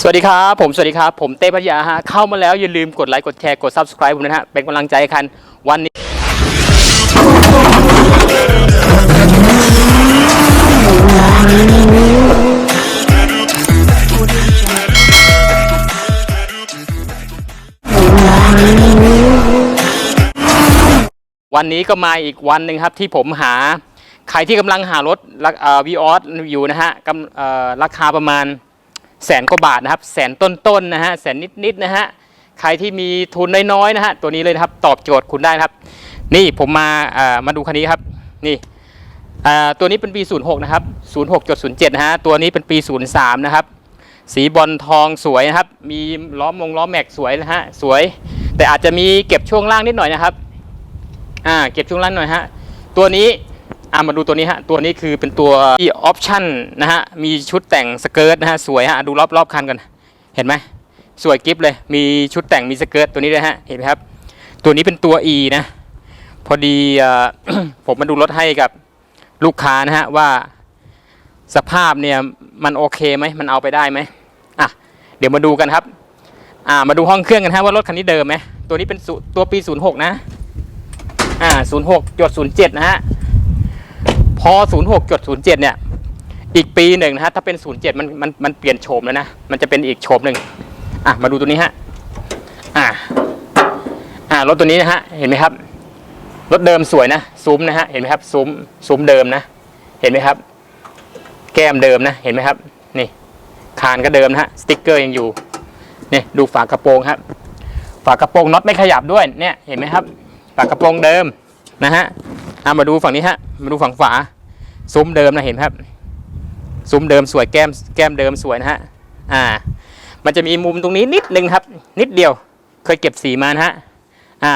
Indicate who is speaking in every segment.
Speaker 1: สวัสดีครับ ผมสวัสดีครับ ผมเต้พัทยาฮะเข้ามาแล้วอย่าลืมกดไลค์กดแชร์กด subscribe ผมนะฮะเป็นกำลังใจกันวันนี้วันนี้ก็มาอีกวันหนึ่งครับที่ผมหา ใครที่กำลังหารถวีออสอยู่นะฮะกำเอ่อราคาประมาณ แสนกว่าบาทนะครับ แสนต้นๆนะฮะแสนนิดๆนะฮะใครที่มีทุนน้อยๆนะฮะตัวนี้เลยนะครับตอบโจทย์คุณได้นะครับ นี่ผมมาอ่อมาดูคันนี้ครับนี่อ่าตัวนี้เป็นปี 06 นะครับ 06.07 นะฮะ ตัวนี้เป็นปี 03 นะครับ สีบอลทองสวยนะครับ มีล้อมงล้อแม็กสวยนะฮะ สวย แต่อาจจะมีเก็บช่วงล่างนิดหน่อยนะครับ อ่า เก็บช่วงล่างหน่อยฮะ ตัวนี้ อ่ามาดูตัวนี้ฮะ ตัวนี้คือเป็นตัวที่ออปชั่นนะฮะ มีชุดแต่งสเกิร์ตนะฮะ สวยฮะ ดูรอบรอบคันกัน เห็นไหม สวยกิฟเลย มีชุดแต่งมีสเกิร์ตตัวนี้เลยฮะ เห็นไหมครับ ตัวนี้เป็นตัว E นะ พอดีอ่อผมมาดูรถให้กับลูกค้านะฮะว่าสภาพเนี่ยมันโอเคไหม มันเอาไปได้ไหมอะ เดี๋ยวมาดูกันครับ อ่า มาดูห้องเครื่องกันฮะว่ารถคันนี้เดิมไหม ตัวนี้เป็นตัวปี 06 นะ อ่า 06.07 นะฮะ พอ 06.07 เนี่ย อีกปีหนึ่งนะฮะถ้าเป็น 07 มันมันมันเปลี่ยนโฉมแล้วนะ มันจะเป็นอีกโฉมหนึ่งอะมาดูตัวนี้ฮะอ่าอ่ารถตัวนี้นะฮะเห็นไหมครับรถเดิมสวยนะซุ้มนะฮะเห็นไหมครับซุ้มซุ้มเดิมนะ เห็นไหมครับ แก้มเดิมนะ เห็นไหมครับ นี่คานก็เดิมนะฮะสติ๊กเกอร์ยังอยู่นี่ดูฝากระโปรงครับ ฝากระโปรงน็อตไม่ขยับด้วยเนี่ยเห็นไหมครับ ฝากระโปรงเดิมนะฮะ เอามาดูฝั่งนี้ฮะ มาดูฝั่งฝา ซุ้มเดิมนะเห็นครับ ซุ้มเดิมสวยแก้มแก้มเดิมสวยนะฮะ อ่า มันจะมีมุมตรงนี้นิดนึงครับ นิดเดียว เคยเก็บสีมานะฮะ อ่า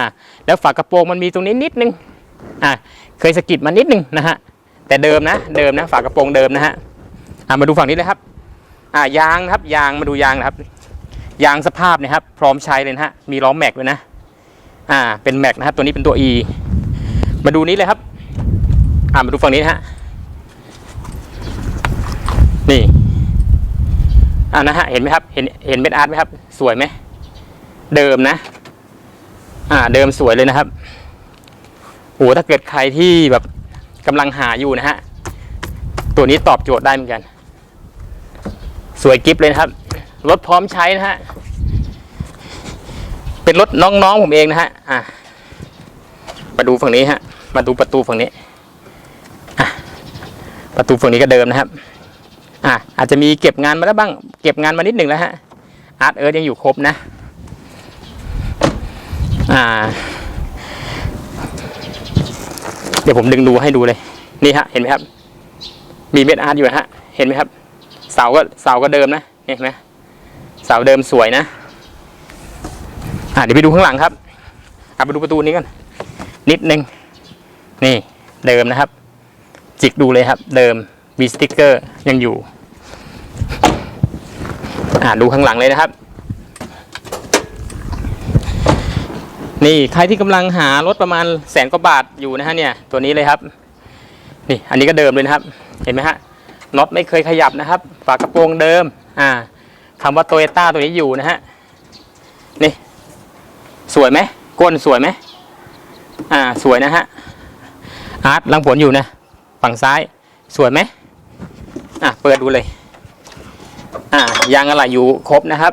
Speaker 1: แล้วฝากระโปรงมันมีตรงนี้นิดนึง อ่า เคยสกิดมานิดนึงนะฮะ แต่เดิมนะ เดิมนะ ฝากระโปรงเดิมนะฮะ อ่ามาดูฝั่งนี้เลยครับ อ่ายางนะครับ ยางมาดูยางนะครับ ยางสภาพนะครับ พร้อมใช้เลยนะฮะ มีล้อแม็กด้วยนะ อ่า เป็นแม็กนะครับ ตัวนี้เป็นตัว E มาดูนี้เลยครับ อ่ามาดูฝั่งนี้นะฮะ นี่อ่านะฮะ เห็นไหมครับ เห็น เห็นเม็ดอาร์ตไหมครับ สวยไหม เดิมนะ อ่า เดิมสวยเลยนะครับโหถ้าเกิดใครที่แบบกำลังหาอยู่นะฮะ ตัวนี้ตอบโจทย์ได้เหมือนกัน สวยกิฟเลยนะครับ รถพร้อมใช้นะฮะ เป็นรถน้องๆผมเองนะฮะ อ่ามาดูฝั่งนี้ฮะ มาดูประตูฝั่งนี้อะประตูฝั่งนี้ก็เดิมนะครับอะอาจจะมีเก็บงานมาแล้วบ้าง เก็บงานมานิดหนึ่งแล้วฮะอาร์ตเอิร์ธยังอยู่ครบนะอ่า เดี๋ยวผมดึงดูให้ดูเลย นี่ฮะ เห็นไหมครับ มีเม็ดอาร์ตอยู่ฮะ เห็นไหมครับ เสาก็เสาก็เดิมนะเห็นไหมเสาเดิมสวยนะอะเดี๋ยวไปดูข้างหลังครับอะไปดูประตูนี้กันนิดนึง นี่เดิมนะครับ จิกดูเลยครับ เดิมมีสติ๊กเกอร์ยังอยู่ อ่าดูข้างหลังเลยนะครับ นี่ใครที่กำลังหารถประมาณแสนกว่าบาทอยู่นะฮะเนี่ย ตัวนี้เลยครับ นี่อันนี้ก็เดิมเลยนะครับ เห็นไหมฮะน็อตไม่เคยขยับนะครับ ฝากระโปรงเดิม อ่าคำว่าโตโยต้าตัวนี้อยู่นะฮะนี่ สวยไหมก้นสวยไหมอ่า สวยนะฮะ อาร์ตลังผลอยู่นะ ฝั่งซ้าย สวยไหมอะ เปิดดูเลย อ่ายางอะไรอยู่ครบนะครับ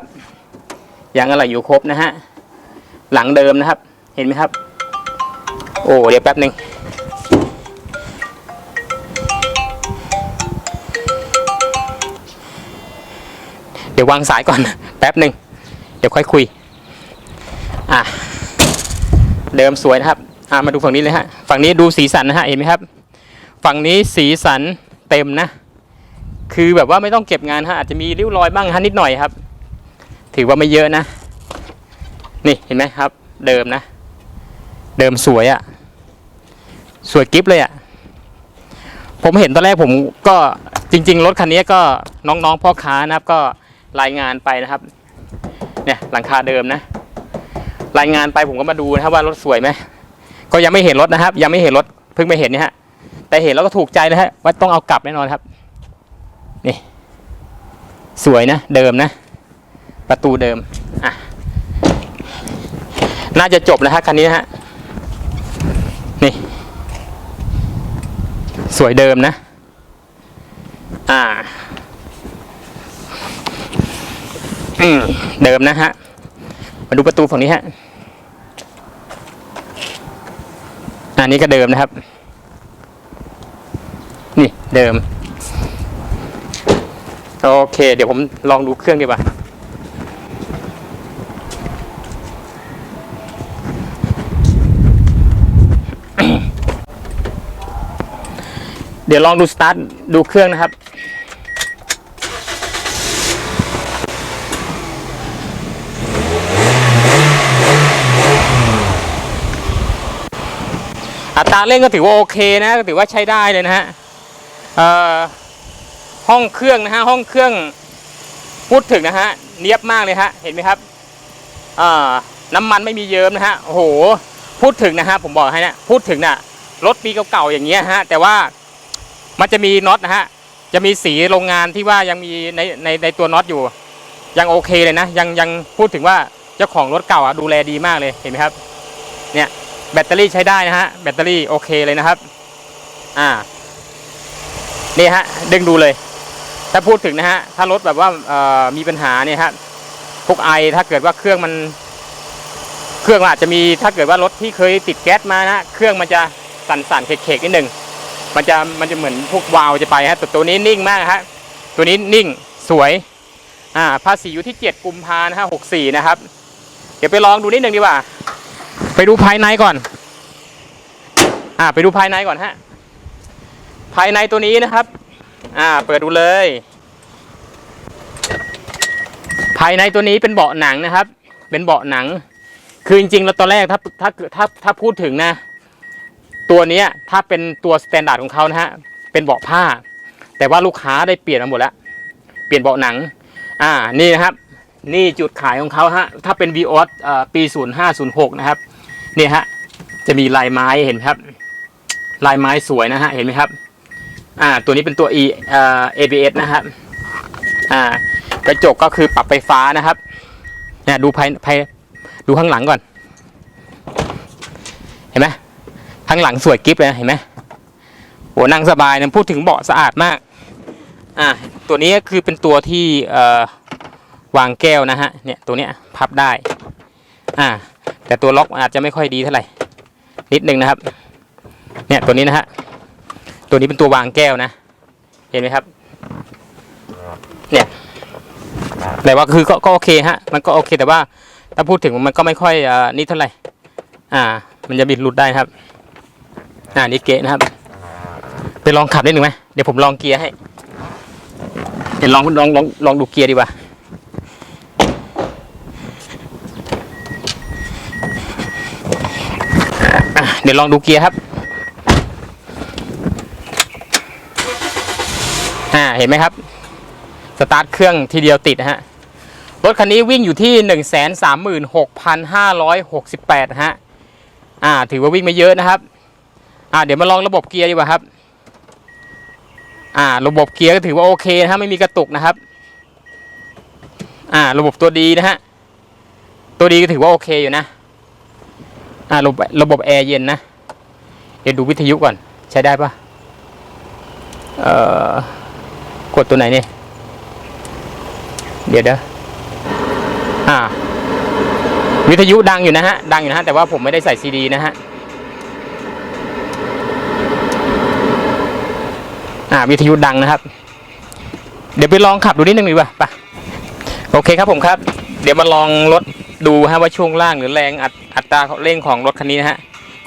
Speaker 1: ยางอะไรอยู่ครบนะฮะ หลังเดิมนะครับ เห็นไหมครับ โอ้เดี๋ยวแป๊บหนึ่งเดี๋ยววางสายก่อน แป๊บหนึ่งเดี๋ยวค่อยคุย อะ เดิมสวยนะครับ อ่ามาดูฝั่งนี้เลยฮะ ฝั่งนี้ดูสีสันนะฮะเห็นไหมครับ ฝั่งนี้สีสันเต็มนะ คือแบบว่าไม่ต้องเก็บงานฮะอาจจะมีริ้วรอยบ้างฮะนิดหน่อยครับ ถือว่าไม่เยอะนะ นี่เห็นไหมครับ เดิมนะ เดิมสวยอะ่ะ สวยกิฟเลยอะ่ะผมเห็นตอนแรกผมก็จริง ๆ รถคันนี้ก็น้องๆพ่อค้านะครับก็รายงานไปนะครับ เนี่ยหลังคาเดิมนะ รายงานไปผมก็มาดูนะครับว่ารถสวยไหม ก็ยังไม่เห็นรถนะครับ ยังไม่เห็นรถเพิ่งไปเห็นเนี่ยฮะ แต่เห็นแล้วก็ถูกใจเลยฮะว่าต้องเอากลับแน่นอนครับ นี่ สวยนะ เดิมนะ ประตูเดิมอะน่าจะจบนะฮะคันนี้นะฮะนี่ สวยเดิมนะ อ่าอืมเดิมนะฮะ มาดูประตูฝั่งนี้ฮะ อันนี้ก็เดิมนะครับ นี่เดิม โอเค เดี๋ยวผมลองดูเครื่องดีกว่าเดี๋ยวลองดูสตาร์ทดูเครื่องนะครับ อัตราเร่งก็ถือว่าโอเคนะก็ถือว่าใช้ได้เลยนะฮะห้องเครื่องนะฮะห้องเครื่องพูดถึงนะฮะเนียบมากเลยฮะเห็นไหมครับน้ำมันไม่มีเยิ้มนะฮะโอ้โหพูดถึงนะฮะผมบอกให้นะพูดถึงน่ะรถปีเก่าๆอย่างเงี้ยฮะแต่ว่ามันจะมีน็อตนะฮะจะมีสีโรงงานที่ว่ายังมีในในในตัวน็อตอยู่ ยังโอเคเลยนะยังยังพูดถึงว่าเจ้าของรถเก่าอะดูแลดีมากเลยเห็นไหมครับเนี่ย แบตเตอรี่ใช้ได้นะฮะ แบตเตอรี่โอเคเลยนะครับ อ่า นี่ฮะ ดึงดูเลย ถ้าพูดถึงนะฮะ ถ้ารถแบบว่ามีปัญหาเนี่ยฮะ พวกไอ ถ้าเกิดว่าเครื่องมัน เครื่องอาจจะมี ถ้าเกิดว่ารถที่เคยติดแก๊สมานะ เครื่องมันจะสั่นๆ เขกๆนิดหนึ่งมันจะ มันจะเหมือนพวกวาล์วจะไปฮะ แต่ตัวนี้นิ่งมากฮะ ตัวนี้นิ่ง สวย อ่า ภาษีอยู่ที่ 7 กุมภานะฮะ64นะครับ เดี๋ยวไปลองดูนิดหนึ่งดีกว่า ไปดูภายในก่อน อ่าไปดูภายในก่อนฮะ ภายในตัวนี้นะครับ อ่า เปิดดูเลย ภายในตัวนี้เป็นเบาะหนังนะครับ เป็นเบาะหนัง คือจริงๆแล้วตอนแรกถ้าถ้าถ้าถ้าพูดถึงนะ ตัวนี้ถ้าเป็นตัวสแตนดาร์ดของเขานะฮะ เป็นเบาะผ้า แต่ว่าลูกค้าได้เปลี่ยนมาหมดแล้ว เปลี่ยนเบาะหนัง อ่า นี่นะครับ นี่จุดขายของเขาฮะถ้าเป็น v ีออสปี 0506 นะครับนี่ฮะจะมีลายไม้เห็นไหมครับ ลายไม้สวยนะฮะเห็นไหมครับอ่าตัวนี้เป็นตัว e เอ่อ ABS นะครับอ่ากระจกก็คือปรับไฟฟ้านะครับเนี่ยดูภายภายดูข้างหลังก่อน เห็นไหมข้างหลังสวยกิ๊บเลยเห็นไหมโหนั่งสบายนะพูดถึงเบาะสะอาดมากอ่าตัวนี้ก็คือเป็นตัวที่เอ่อ วางแก้วนะฮะเนี่ยตัวเนี้ยพับได้อ่าแต่ตัวล็อกอาจจะไม่ค่อยดีเท่าไหร่นิดนึงนะครับ เนี่ยตัวนี้นะฮะตัวนี้เป็นตัววางแก้วนะ เห็นไหมครับ เนี่ยแต่ว่าคือก็ก็โอเคฮะมันก็โอเคแต่ว่าถ้าพูดถึงมันก็ไม่ค่อยอนี่เท่าไหร่อ่า มันจะบิดหลุดได้ครับ อ่านี่เกะนะครับไปลองขับนิดหนึ่งไหมเดี๋ยวผมลองเกียร์ให้เดี๋ยวลองลองลองลองดูเกียร์ดีกว่า เดี๋ยวลองดูเกียร์ครับ อ่า เห็นไหมครับ สตาร์ทเครื่องทีเดียวติดนะฮะ รถคันนี้วิ่งอยู่ที่หนึ่งแสนสามหมื่นหกพันห้าร้อยหกสิบแปดฮะ อ่า ถือว่าวิ่งไม่เยอะนะครับ อ่า เดี๋ยวมาลองระบบเกียร์ดีกว่าครับ อ่า ระบบเกียร์ก็ถือว่าโอเคนะฮะ ไม่มีกระตุกนะครับ อ่า ระบบตัวดีนะฮะ ตัวดีก็ถือว่าโอเคอยู่นะ อ่าระบบระบบแอร์เย็นนะ เดี๋ยวดูวิทยุก่อน ใช้ได้ปะเอ่อกดตัวไหนเนี่ยเดี๋ยวเดี๋ยวอ่า วิทยุดังอยู่นะฮะ ดังอยู่นะฮะ แต่ว่าผมไม่ได้ใส่ซีดีนะฮะ อ่า วิทยุดังนะครับ เดี๋ยวไปลองขับดูนิดนึงดีกว่าไปะโอเคครับผมครับ เดี๋ยวมาลองรถ ดูฮะว่าช่วงล่างหรือแรงอัดอัตราเร่งของรถคันนี้นะฮะ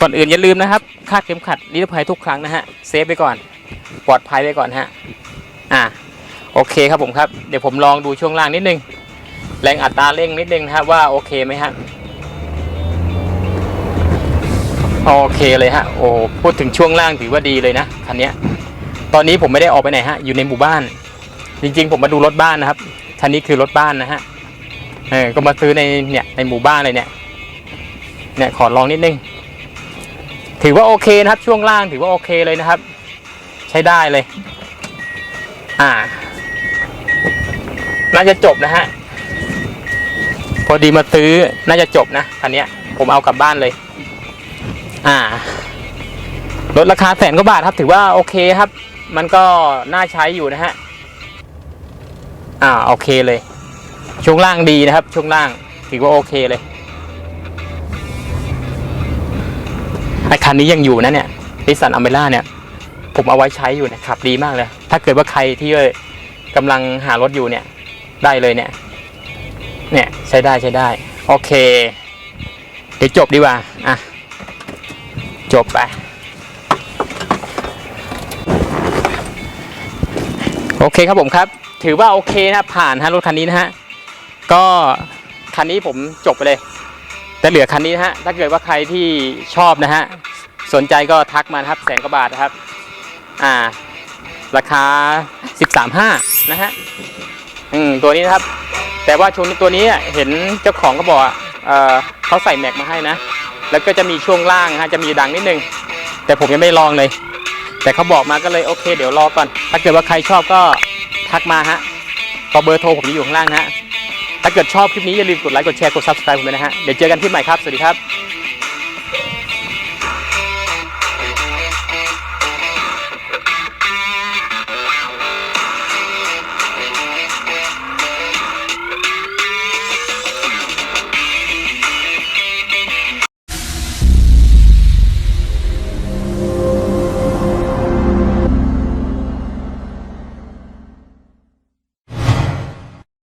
Speaker 1: ก่อนอื่นอย่าลืมนะครับคาดเข็มขัดนิรภัยทุกครั้งนะฮะเซฟไว้ก่อน ปลอดภัยไว้ก่อนฮะอ่าโอเคครับผมครับเดี๋ยวผมลองดูช่วงล่างนิดนึง แรงอัตราเร่งนิดนึงนะครับว่าโอเคไหมฮะโอเคเลยฮะโอ้พูดถึงช่วงล่างถือว่าดีเลยนะคันนี้ตอนนี้ผมไม่ได้ออกไปไหนฮะอยู่ในหมู่บ้าน จริงๆ ผมมาดูรถบ้านนะครับคันนี้คือรถบ้านนะฮะ เออก็มาซื้อในเนี่ยในหมู่บ้านเลยเนี่ยเนี่ยขอลองนิดนึง ถือว่าโอเคนะครับ ช่วงล่างถือว่าโอเคเลยนะครับ ใช้ได้เลย อ่าน่าจะจบนะฮะพอดีมาซื้อน่าจะจบนะคันนี้ผมเอากลับบ้านเลย อ่าลดราคาแสนกว่าบาทครับ ถือว่าโอเคครับ มันก็น่าใช้อยู่นะฮะ อ่าโอเคเลย ช่วงล่างดีนะครับ ช่วงล่างถือว่าโอเคเลยไอคันนี้ยังอยู่นะเนี่ยนิสสันอเมร่าเนี่ย ผมเอาไว้ใช้อยู่เนะขับดีมากเลย ถ้าเกิดว่าใครที่กำลังหารถอยู่เนี่ย ได้เลยเนี่ย เนี่ยใช้ได้ใช้ได้ โอเค เดี๋ยวจบดีกว่า อะ จบไป โอเคครับผมครับ ถือว่าโอเคนะผ่านฮะรถคันนี้นะฮะ ก็คันนี้ผมจบไปเลย แต่เหลือคันนี้นะฮะ ถ้าเกิดว่าใครที่ชอบนะฮะ สนใจก็ทักมาครับแสนกว่าบาทนะครับ อ่า ราคา 13.5 นะฮะ อืม ตัวนี้นะครับ แต่ว่าช่วงนี้ตัวนี้เห็นเจ้าของก็บอกอะเออเขาใส่แม็กมาให้นะ แล้วก็จะมีช่วงล่างฮะ จะมีดังนิดนึง แต่ผมยังไม่ลองเลย แต่เขาบอกมาก็เลยโอเค เดี๋ยวรอก่อน ถ้าเกิดว่าใครชอบก็ทักมาฮะก็เบอร์โทรผมจะอยู่ข้างล่างนะฮะ ถ้าเกิดชอบคลิปนี้อย่าลืมกดไลค์กดแชร์กด subscribe ผมด้วยนะฮะเดี๋ยวเจอกันคลิปใหม่ครับสวัสดีครับ